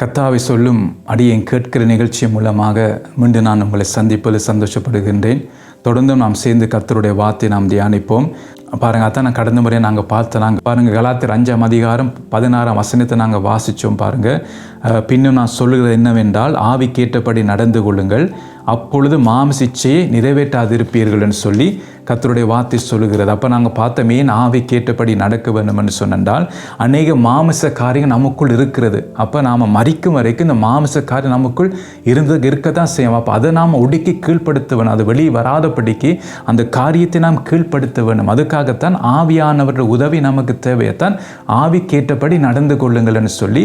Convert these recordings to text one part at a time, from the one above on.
கத்தாவை சொல்லும் அடியேன் கேட்கிற நிகழ்ச்சி மூலமாக மீண்டும் நான் உங்களை சந்திப்பதில் சந்தோஷப்படுகின்றேன். தொடர்ந்து நாம் சேர்ந்து கர்த்தருடைய வார்த்தை நாம் தியானிப்போம். பாருங்க அதான் நான் கடந்த முறையை நாங்கள் பார்த்தோம் நாங்கள் பாருங்கள் கலாத்திர அஞ்சாம் அதிகாரம் பதினாறாம் வசனத்தை நாங்கள் வாசித்தோம் பாருங்கள் பின்னும் நான் சொல்லுகிறது என்னவென்றால் ஆவி கேட்டபடி நடந்து கொள்ளுங்கள். அப்பொழுது மாமிசிச்சையை நிறைவேற்றாதிருப்பீர்கள் என்று சொல்லி கத்தருடைய வார்த்தை சொல்லுகிறது. அப்போ நாங்கள் பார்த்த ஏன் ஆவி கேட்டபடி நடக்க வேண்டும்னு சொன்னால் அநேக மாமிச காரியம் நமக்குள் இருக்கிறது. அப்போ நாம் மறிக்கும் வரைக்கும் இந்த மாமிச காரியம் நமக்குள் இருந்து இருக்க தான் செய்யும். அப்போ அதை நாம் ஒடுக்கி கீழ்ப்படுத்த வேணும் அது வெளியே வராதபடிக்கு அந்த காரியத்தை நாம் கீழ்ப்படுத்த அதுக்காக அதுக்காகத்தான் ஆவியானவர்கள் உதவி நமக்கு தேவையத்தான் ஆவி கேட்டபடி நடந்து கொள்ளுங்கள்னு சொல்லி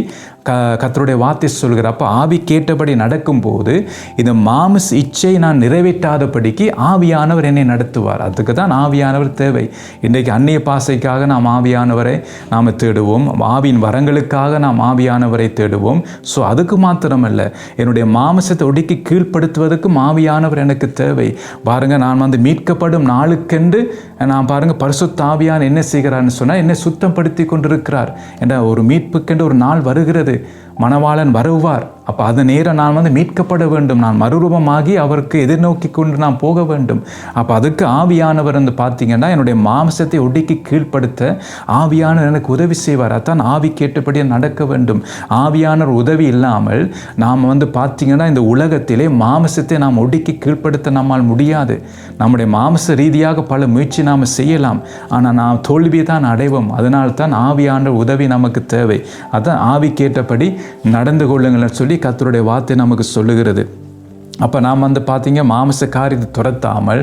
க கத்தருடைய வார்த்தை சொல்கிற அப்போ ஆவி கேட்டபடி நடக்கும்போது இந்த மாமிஸ் இச்சை நான் நிறைவேற்றாதபடிக்கு ஆவியானவர் என்னை நடத்துவார். அதுக்கு தான் ஆவியானவர் தேவை. இன்றைக்கு அந்நிய பாசைக்காக நாம் ஆவியானவரை நாம் தேடுவோம். ஆவியின் வரங்களுக்காக நாம் ஆவியானவரை தேடுவோம். ஸோ அதுக்கு மாத்திரமல்ல என்னுடைய மாமிசத்தை ஒடுக்கி கீழ்ப்படுத்துவதற்கும் ஆவியானவர் எனக்கு தேவை. பாருங்க நான் வந்து மீட்கப்படும் நாளுக்கென்று நான் பாருங்க பரிசுத்தாவியான் என்ன செய்கிறார்னு சொன்னால் என்னை சுத்தப்படுத்தி கொண்டிருக்கிறார் என்ற ஒரு மீட்புக்கென்று ஒரு நாள் வருகிறது. மணவாளன் வருவார். அப்போ அது நேரம் நான் வந்து மீட்கப்பட வேண்டும். நான் மறுரூபமாகி அவருக்கு எதிர்நோக்கி கொண்டு நான் போக வேண்டும். அப்போ அதுக்கு ஆவியானவர் வந்து பார்த்தீங்கன்னா என்னுடைய மாம்சத்தை ஒடுக்கி கீழ்ப்படுத்த ஆவியானவர் எனக்கு உதவி செய்வார். அதான் ஆவி கேட்டபடியே நடக்க வேண்டும். ஆவியானவர் உதவி இல்லாமல் நாம் வந்து பார்த்தீங்கன்னா இந்த உலகத்திலே மாமசத்தை நாம் ஒடுக்கி கீழ்ப்படுத்த நம்மால் முடியாது. நம்முடைய மாமச ரீதியாக பல முயற்சி நாம் செய்யலாம். ஆனால் நாம் தோல்வியை தான் அடைவோம். அதனால்தான் ஆவியானவர் உதவி நமக்கு தேவை. அதான் ஆவி கேட்டபடி நடந்து கொள்ளுங்கள்னு சொல்லி கர்த்தருடைய வார்த்தை நமக்கு சொல்லுகிறது. அப்போ நாம் வந்து பார்த்தீங்க மாமிச காரியத்தை துரத்தாமல்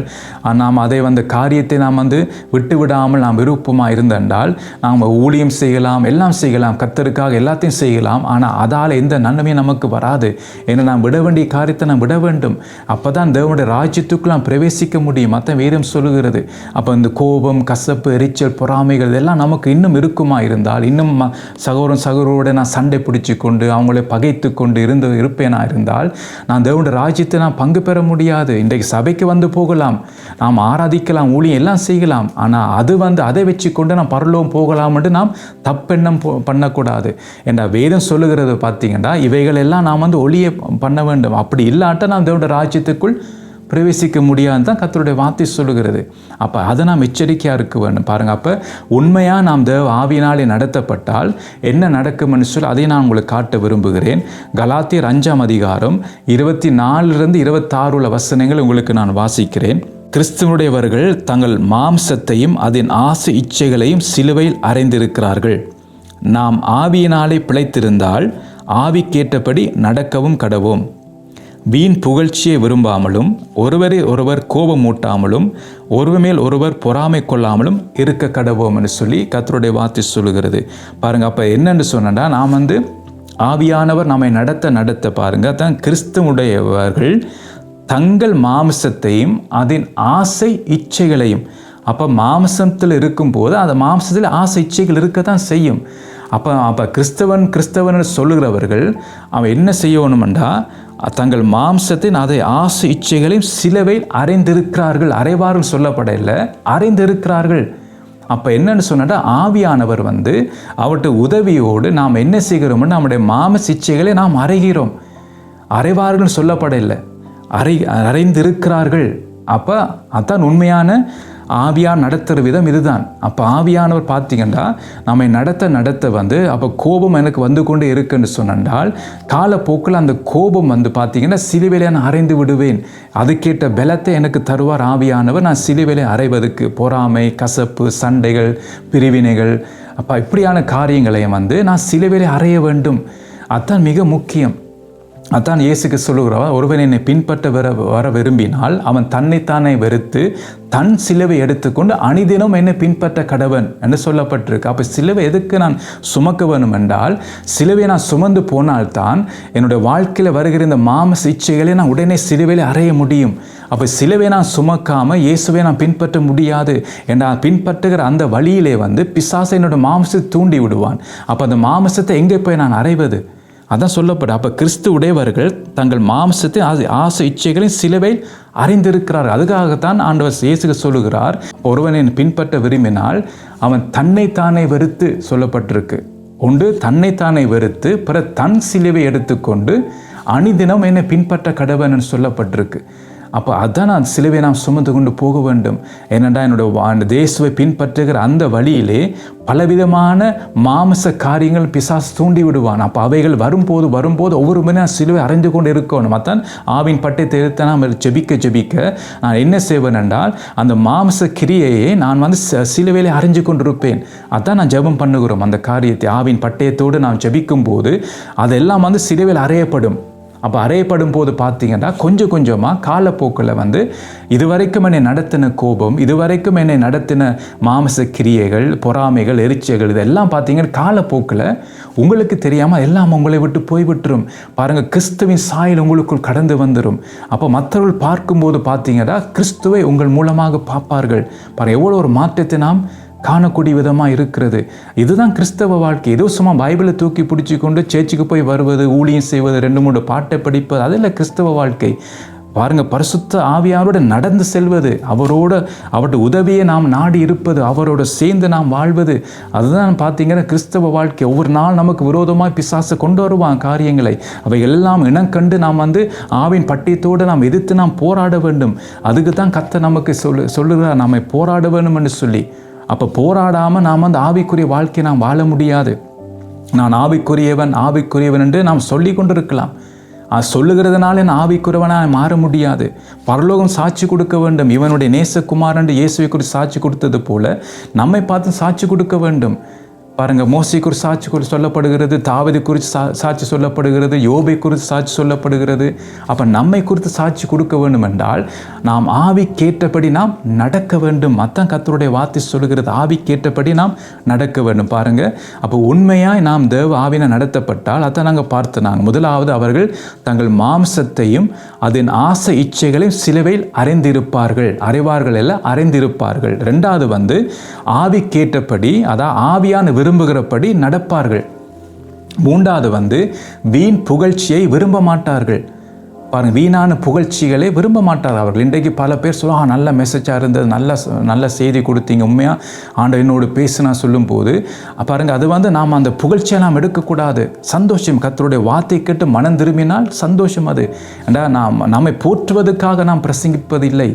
நாம் அதை வந்து காரியத்தை நாம் வந்து விட்டு விடாமல் நாம் விருப்பமாக இருந்தென்றால் நாம் ஊழியம் செய்யலாம் எல்லாம் செய்யலாம் கத்தருக்காக எல்லாத்தையும் செய்யலாம் ஆனால் அதால் எந்த நன்மையும் நமக்கு வராது. ஏன்னா நாம் விட வேண்டிய காரியத்தை நாம் விட வேண்டும். அப்போ தான் தேவனுடைய ராஜ்யத்துக்குள் நாம் பிரவேசிக்க முடியும். மற்ற வேதம் சொல்லுகிறது. அப்போ இந்த கோபம் கசப்பு எரிச்சல் பொறாமைகள் இதெல்லாம் நமக்கு இன்னும் இருக்குமா இருந்தால் இன்னும் ம- சகோதரன் சகோதரோட நான் சண்டை பிடிச்சி கொண்டு அவங்களை பகைத்து கொண்டு இருந்து இருப்பேனா இருந்தால் நான் தேவனுடைய ராஜ்யத்தை நான் பங்கு பெற முடியாது. இன்றைக்கு சபைக்கு வந்து போகலாம். நாம் ஆராதிக்கலாம் ஊழியம் எல்லாம் செய்யலாம். ஆனால் அது வந்து அதை வச்சு கொண்டு நாம் பரலோகம் போகலாம்னு நாம் தப்பெண்ணம் போ- பண்ணக்கூடாது. என்ற வேதம் சொல்லுகிறது பார்த்தீங்கன்னா இவைகள் எல்லாம் நாம் வந்து ஒளியை பண்ண வேண்டும். அப்படி இல்லாட்ட நாம் தேவோட ராஜ்யத்துக்குள் பிரவேசிக்க முடியாது தான் கத்தருடைய வார்த்தை சொல்லுகிறது. அப்போ அதை நாம் எச்சரிக்கையாக இருக்க வேணும் பாருங்கள் அப்போ உண்மையாக நாம் தேவ ஆவியினாலே நடத்தப்பட்டால் என்ன நடக்கும்னு சொல்லி அதை நான் உங்களுக்கு காட்ட விரும்புகிறேன். கலாத்தியர் அஞ்சாம் அதிகாரம் இருபத்தி நாலுலேருந்து இருபத்தாறு உள்ள வசனங்கள் உங்களுக்கு நான் வாசிக்கிறேன். கிறிஸ்துவனுடையவர்கள் தங்கள் மாம்சத்தையும் அதன் ஆசை இச்சைகளையும் சிலுவையில் அறைந்திருக்கிறார்கள். நாம் ஆவியினாலே பிழைத்திருந்தால் ஆவி கேட்டபடி நடக்கவும் கடவோம். வீண் புகழ்ச்சியை விரும்பாமலும் ஒருவரை ஒருவர் கோபமூட்டாமலும் ஒருவர் மேல் ஒருவர் பொறாமை கொள்ளாமலும் இருக்க கடவோம்னு சொல்லி கத்தருடைய வார்த்தை சொல்லுகிறது. பாருங்க அப்போ என்னென்னு சொன்னா நாம் வந்து ஆவியானவர் நம்மை நடத்த நடத்த பாருங்க தான் கிறிஸ்துவுடையவர்கள் தங்கள் மாம்சத்தையும் அதன் ஆசை இச்சைகளையும் அப்போ மாம்சத்தில் இருக்கும்போது அந்த மாம்சத்தில் ஆசை இச்சைகள் இருக்க தான் செய்யும். அப்போ அப்போ கிறிஸ்தவன் கிறிஸ்தவன் சொல்லுகிறவர்கள் அவன் என்ன செய்யணுமெண்டா தங்கள் மாம்சத்தின் அதை ஆசை இச்சைகளையும் சிலவை அறைந்திருக்கிறார்கள். அறைவார்கள் சொல்லப்படவில்லை. அறைந்திருக்கிறார்கள். அப்போ என்னன்னு சொன்னா ஆவியானவர் வந்து அவர்கிட்ட உதவியோடு நாம் என்ன செய்கிறோம்னு நம்முடைய மாமச இச்சைகளை நாம் அறைகிறோம். அறைவார்கள் சொல்லப்படலை அறை அறைந்திருக்கிறார்கள். அப்போ அதான் உண்மையான ஆவியார் நடத்துகிற விதம் இதுதான். அப்போ ஆவியானவர் பார்த்தீங்கன்னா நம்மை நடத்த நடத்த வந்து அப்போ கோபம் எனக்கு வந்து கொண்டே இருக்குன்னு சொன்னால் காலப்போக்கில் அந்த கோபம் வந்து பார்த்தீங்கன்னா சிலுவையிலே நான் அறைந்து விடுவேன். அதுக்கேற்ற பலத்தை எனக்கு தருவார் ஆவியானவர். நான் சிலுவையிலே அறைவதற்கு பொறாமை கசப்பு சண்டைகள் பிரிவினைகள் அப்போ இப்படியான காரியங்களையும் வந்து நான் சிலுவையிலே அறைய வேண்டும். அதுதான் மிக முக்கியம். அதான் இயேசுக்கு சொல்லுகிறவன் ஒருவன் என்னை பின்பற்ற வர வர விரும்பினால் அவன் தன்னைத்தானே வெறுத்து தன் சிலுவை எடுத்துக்கொண்டு அணிதினம் என்னை பின்பற்ற கடவன் என்று சொல்லப்பட்டிருக்கு. அப்போ சிலுவை எதுக்கு நான் சுமக்க வேணும் என்றால் சிலுவை நான் சுமந்து போனால்தான் என்னுடைய வாழ்க்கையில் வருகிற இந்த மாமச இச்சைகளை நான் உடனே சிலுவையில் அறைய முடியும். அப்போ சிலுவை நான் சுமக்காமல் இயேசுவை நான் பின்பற்ற முடியாது என்றால் பின்பற்றுகிற அந்த வழியிலே வந்து பிசாசை என்னோட மாமசத்தை தூண்டி விடுவான். அப்போ அந்த மாமசத்தை எங்கே போய் நான் அறைவது? அதான் சொல்லப்படும் அப்போ கிறிஸ்து உடையவர்கள் தங்கள் மாம்சத்தை ஆசை ஆசை இச்சைகளையும் சிலுவையில் அறிந்திருக்கிறார் அதுக்காகத்தான் ஆண்டவர் இயேசுக சொல்லுகிறார் ஒருவனை பின்பற்ற விரும்பினால் அவன் தன்னைத்தானே வெறுத்து சொல்லப்பட்டிருக்கு. ஒன்று தன்னைத்தானே வெறுத்து பிற தன் சிலுவை எடுத்துக்கொண்டு அணிதினம் என்னை பின்பற்ற கடவன் சொல்லப்பட்டிருக்கு. அப்போ அதான் நான் சிலுவை நாம் சுமந்து கொண்டு போக வேண்டும். ஏனென்றா என்னோட வா- தேசுவை பின்பற்றுகிற அந்த வழியிலே பலவிதமான மாமச காரியங்கள் பிசாஸ் தூண்டி விடுவான். அப்போ அவைகள் வரும்போது வரும்போது ஒவ்வொரு மணி நான் சிலுவை அறிந்து கொண்டு இருக்கணும். அதான் ஆவின் பட்டை எடுத்து நாம் ஜெபிக்க ஜெபிக்க நான் என்ன செய்வேன் என்றால் அந்த மாமச கிரியையை நான் வந்து ச- சிலுவையிலே அறிஞ்சு கொண்டிருப்பேன். அதான் நான் ஜெபம் பண்ணுகிறோம். அந்த காரியத்தை ஆவின் பட்டயத்தோடு நான் ஜெபிக்கும் போது அதெல்லாம் வந்து சிலுவையில் அறையப்படும். அப்போ அறையப்படும் போது பார்த்தீங்கன்னா கொஞ்சம் கொஞ்சமாக காலப்போக்கில் வந்து இதுவரைக்கும் என்னை நடத்தின கோபம் இதுவரைக்கும் என்னை நடத்தின மாமச கிரியைகள் பொறாமைகள் எரிச்சைகள் இதெல்லாம் பார்த்தீங்கன்னா காலப்போக்கில் உங்களுக்கு தெரியாமல் எல்லாம் உங்களை விட்டு போய்விட்டுரும் பாருங்கள் கிறிஸ்துவின் சாயல் உங்களுக்குள் கடந்து வந்துடும் அப்போ மற்றவர்கள் பார்க்கும்போது பார்த்தீங்கன்னா கிறிஸ்துவை உங்கள் மூலமாக பார்ப்பார்கள். பாருங்கள் எவ்வளோ ஒரு மாற்றத்தை நாம் காணக்கூடிய விதமாக இருக்கிறது. இதுதான் கிறிஸ்தவ வாழ்க்கை. ஏதோ சும்மா பைபிளை தூக்கி பிடிச்சி கொண்டு சேர்ச்சுக்கு போய் வருவது ஊழியம் செய்வது ரெண்டு மூணு பாட்டை படிப்பது அதில் கிறிஸ்தவ வாழ்க்கை. பாருங்கள் பரிசுத்த ஆவியாரோடு நடந்து செல்வது அவரோட அவருடைய உதவியை நாம் நாடி இருப்பது அவரோட சேர்ந்து நாம் வாழ்வது அதுதான் பார்த்தீங்கன்னா கிறிஸ்தவ வாழ்க்கை. ஒவ்வொரு நாள் நமக்கு விரோதமாக பிசாசை கொண்டு வருவான் காரியங்களை. அவை எல்லாம் இனம் கண்டு நாம் வந்து ஆவின் பட்டியத்தோடு நாம் எதிர்த்து நாம் போராட வேண்டும். அதுக்கு தான் கத்தை நமக்கு சொல்லு சொல்லுகிறார் நாம போராட வேண்டும் என்று சொல்லி. அப்போ போராடாமல் நாம் அந்த ஆவிக்குரிய வாழ்க்கையை நாம் வாழ முடியாது. நான் ஆவிக்குரியவன் ஆவிக்குரியவன் என்று நாம் சொல்லி கொண்டிருக்கலாம். அது சொல்லுகிறதுனால என் ஆவிக்குறவனாக மாற முடியாது. பரலோகம் சாட்சி கொடுக்க வேண்டும். இவனுடைய நேசகுமாரன் இயேசுவை குறித்து சாட்சி கொடுத்தது போல நம்மை பார்த்து சாட்சி கொடுக்க வேண்டும். பாருங்க மோசி குறித்து சாட்சி குறித்து சொல்லப்படுகிறது தாவதி குறித்து சா சாட்சி சொல்லப்படுகிறது யோபை குறித்து சாட்சி சொல்லப்படுகிறது. அப்போ நம்மை குறித்து சாட்சி கொடுக்க வேண்டும் என்றால் நாம் ஆவி கேட்டபடி நாம் நடக்க வேண்டும். மத்தம் கத்தருடைய வார்த்தை சொல்லுகிறது. ஆவி கேட்டபடி நாம் நடக்க வேண்டும். பாருங்க அப்போ உண்மையாய் நாம் தேவ ஆவின நடத்தப்பட்டால் அதை நாங்கள் பார்த்து நாங்கள் முதலாவது அவர்கள் தங்கள் மாம்சத்தையும் அதன் ஆசை இச்சைகளையும் சிலுவையில் அறிந்திருப்பார்கள். அறிவார்கள் எல்லாம் அறிந்திருப்பார்கள். ரெண்டாவது வந்து ஆவி கேட்டபடி அதான் ஆவியான விரும்புகிறபடி நடப்பார்கள். மூன்றாவது வந்து வீண் புகழ்ச்சியை விரும்ப மாட்டார்கள் பாருங்கள் வீணான புகழ்ச்சிகளே விரும்ப மாட்டார் அவர்கள். இன்றைக்கு பல பேர் சொல்லுவாங்க நல்ல மெசேஜாக இருந்தது நல்ல நல்ல செய்தி கொடுத்தீங்க உண்மையாக ஆண்டவர் என்னோடு பேசுனா சொல்லும்போது பாருங்கள் அது வந்து நாம் அந்த புகழ்ச்சியை நாம் எடுக்கக்கூடாது. சந்தோஷம் கத்தருடைய வார்த்தை கேட்டு மனம் திரும்பினால் சந்தோஷம் அது. ஏண்டா நாம் நம்மை போற்றுவதற்காக நாம் பிரசங்கிப்பதில்லை.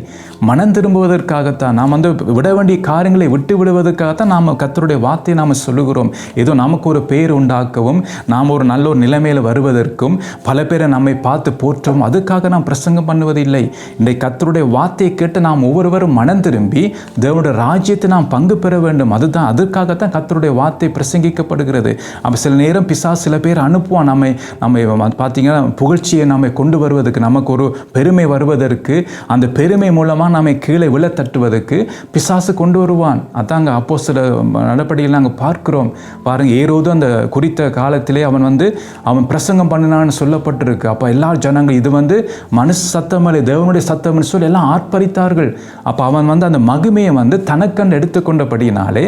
மனம் திரும்புவதற்காகத்தான். நாம் வந்து விட வேண்டிய காரியங்களை விட்டு விடுவதற்காகத்தான் நாம் கத்தருடைய வார்த்தையை நாம் சொல்லுகிறோம். ஏதோ நமக்கு ஒரு பேர் உண்டாக்கவும் நாம் ஒரு நல்ல ஒரு நிலைமையில் வருவதற்கும் பல பேரை நம்மை பார்த்து போற்றவும் அதுக்காக நாம் பிரசங்கம் பண்ணுவதில்லை. இன்றைக்கு கத்தருடைய வார்த்தையை கேட்டு நாம் ஒவ்வொருவரும் மனம் திரும்பி தேவனுடைய ராஜ்யத்தை நாம் பங்கு பெற வேண்டும். அதுதான் அதுக்காகத்தான் கத்தருடைய வார்த்தை பிரசங்கிக்கப்படுகிறது. அப்போ சில நேரம் பிசா சில பேர் அனுப்புவான் நம்மை நம்ம பார்த்தீங்கன்னா புகழ்ச்சியை நம்மை கொண்டு வருவதற்கு நமக்கு ஒரு பெருமை வருவதற்கு அந்த பெருமை மூலமாக நம்மை கீழே விழ தட்டுவதற்கு பிசாசு கொண்டு வருவான். அதாங்க அப்போ சில நடப்படியில் நாங்கள் பார்க்கிறோம். பாருங்க ஏறோதும் அந்த குறித்த காலத்திலே அவன் வந்து அவன் பிரசங்கம் பண்ணினான்னு சொல்லப்பட்டிருக்கு. அப்போ எல்லா ஜனங்கள் இது வந்து மனுஷ சத்தம் அல்ல தேவனுடைய சத்தம்னு சொல்லி எல்லாம் ஆர்ப்பரித்தார்கள். அப்போ அவன் வந்து அந்த மகிமையை வந்து தனக்கண்டு எடுத்துக்கொண்டபடியினாலே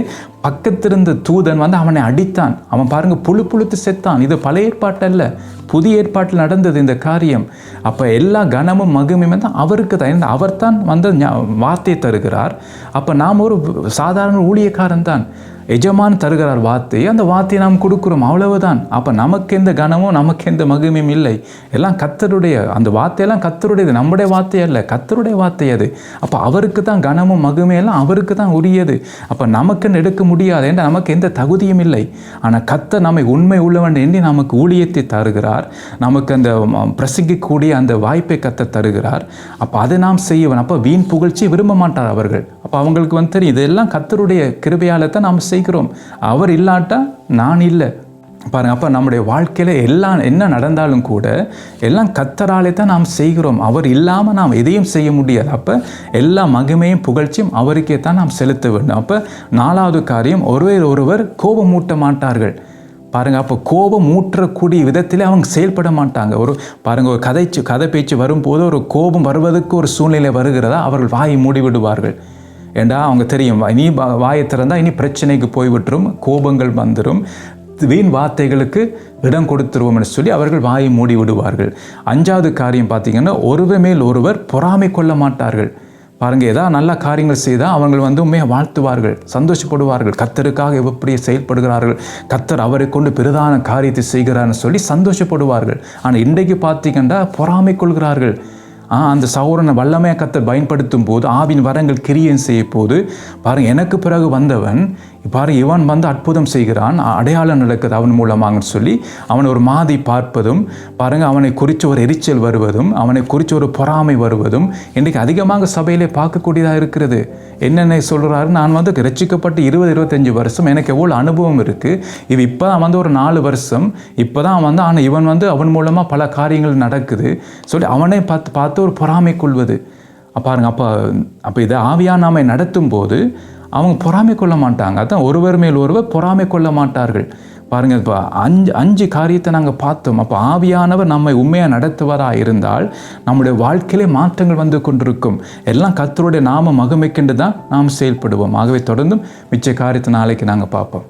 பக்கத்திருந்த தூதன் வந்து அவனை அடித்தான். அவன் பாருங்க புழு புழுத்து செத்தான். இது பழைய ஏற்பாட்டல்ல. புதிய ஏற்பாட்டில் நடந்தது இந்த காரியம். அப்போ எல்லா கனமும் மகிமையும் வந்து அவருக்கு தான். அவர் அவர்தான் வந்து வார்த்தையை தருகிறார். அப்போ நாம் ஒரு சாதாரண ஊழியக்காரன் தான் எஜமான் தருகிறார் வார்த்தை அந்த வார்த்தையை நாம் கொடுக்குறோம் அவ்வளவுதான். அப்போ நமக்கு எந்த கனமும் நமக்கு எந்த மகிமையும் இல்லை. எல்லாம் கத்தருடைய அந்த வார்த்தையெல்லாம் கத்தருடையது நம்முடைய வார்த்தை அல்ல கத்தருடைய வார்த்தை அது. அப்போ அவருக்கு தான் கனமும் மகிமையெல்லாம் அவருக்கு தான் உரியது. அப்போ நமக்குன்னு எடுக்க முடியாது என்ற நமக்கு எந்த தகுதியும் இல்லை. ஆனால் கத்த நம்மை உண்மை உள்ளவன் எண்ணி நமக்கு ஊழியத்தை தருகிறார். நமக்கு அந்த பிரசங்கிக்கூடிய அந்த வாய்ப்பை கத்த தருகிறார். அப்போ அதை நாம் செய்யவன். அப்போ வீண் புகழ்ச்சி விரும்ப மாட்டார் அவர்கள். அப்போ அவங்களுக்கு வந்து தெரியும் இதெல்லாம் கத்தருடைய கிருபையால் தான் நாம் செய்கிறோம். அவர் இல்லாட்டா நான் இல்லை. பாருங்க அப்போ நம்முடைய வாழ்க்கையில் எல்லாம் என்ன நடந்தாலும் கூட எல்லாம் கத்தராலே தான் நாம் செய்கிறோம். அவர் இல்லாமல் நாம் எதையும் செய்ய முடியாது. அப்போ எல்லா மகிமையும் புகழ்ச்சியும் அவருக்கே தான் நாம் செலுத்த வேண்டும். அப்போ நாலாவது காரியம் ஒருவர் ஒருவர் கோபம் மூட்ட மாட்டார்கள். பாருங்கள் அப்போ கோபம் ஊற்றக்கூடிய விதத்தில் அவங்க செயல்பட மாட்டாங்க. ஒரு பாருங்கள் ஒரு கதைச்சு கதை பேச்சு வரும்போது ஒரு கோபம் வருவதற்கு ஒரு சூழ்நிலை வருகிறதா? அவர்கள் வாயை மூடிவிடுவார்கள். ஏண்டா அவங்க தெரியும்? இனி வாயை திறந்தால் இனி பிரச்சனைக்கு போய்விட்டுரும் கோபங்கள் வந்துடும் வீண் வார்த்தைகளுக்கு இடம் கொடுத்துருவோம்னு சொல்லி அவர்கள் வாயை மூடி விடுவார்கள். அஞ்சாவது காரியம் பார்த்தீங்கன்னா ஒருவர் மேல் ஒருவர் பொறாமை கொள்ள மாட்டார்கள். பாருங்கள் ஏதாவது நல்ல காரியங்கள் செய்தால் அவர்கள் வந்து உண்மையாக வாழ்த்துவார்கள் சந்தோஷப்படுவார்கள். கத்தருக்காக எப்படி செயல்படுகிறார்கள். கத்தர் அவரை கொண்டு பிரதான காரியத்தை செய்கிறார்னு சொல்லி சந்தோஷப்படுவார்கள். ஆனால் இன்றைக்கு பார்த்திங்கன்னா பொறாமை கொள்கிறார்கள். அந்த சௌரனை வல்லமையாக கத்தை பயன்படுத்தும் போது ஆவின் வரங்கள் கிரியன் செய்ய போது பாருங்கள் எனக்கு பிறகு வந்தவன் பாரு இவன் வந்து அற்புதம் செய்கிறான் அடையாளம் நடக்குது அவன் மூலமாகன்னு சொல்லி அவன் ஒரு மாதி பார்ப்பதும் பாருங்க அவனை குறித்து ஒரு எரிச்சல் வருவதும் அவனை குறித்து ஒரு பொறாமை வருவதும் இன்றைக்கு அதிகமாக சபையிலே பார்க்கக்கூடியதாக இருக்கிறது. என்னென்ன சொல்கிறாரு நான் வந்து ரசிக்கப்பட்டு இருபது இருபத்தஞ்சு வருஷம் எனக்கு எவ்வளோ அனுபவம் இருக்குது இது இப்போ தான் வந்து ஒரு நாலு வருஷம். இப்போ தான் வந்து ஆனால் இவன் வந்து அவன் மூலமாக பல காரியங்கள் நடக்குது. சொல்லி அவனே பார்த்து பார்த்து ஒரு பொறாமை கொள்வது. பாருங்க அப்போ அப்போ இதை ஆவியான நாமை நடத்தும் போது அவங்க பொறாமை கொள்ள மாட்டாங்க. அதான் ஒருவர் மேல் ஒருவர் பொறாமை கொள்ள மாட்டார்கள். பாருங்க இப்போ அஞ்சு அஞ்சு காரியத்தை நாங்கள் பார்த்தோம். அப்போ ஆவியானவர் நம்மை உண்மையாக நடத்துவதாக இருந்தால் நம்முடைய வாழ்க்கையிலே மாற்றங்கள் வந்து கொண்டிருக்கும். எல்லாம் கத்தருடைய நாம மகிமைக்கென்று தான் நாம் செயல்படுவோம். ஆகவே தொடர்ந்தும் மிச்ச காரியத்தை நாளைக்கு நாங்கள் பார்ப்போம்.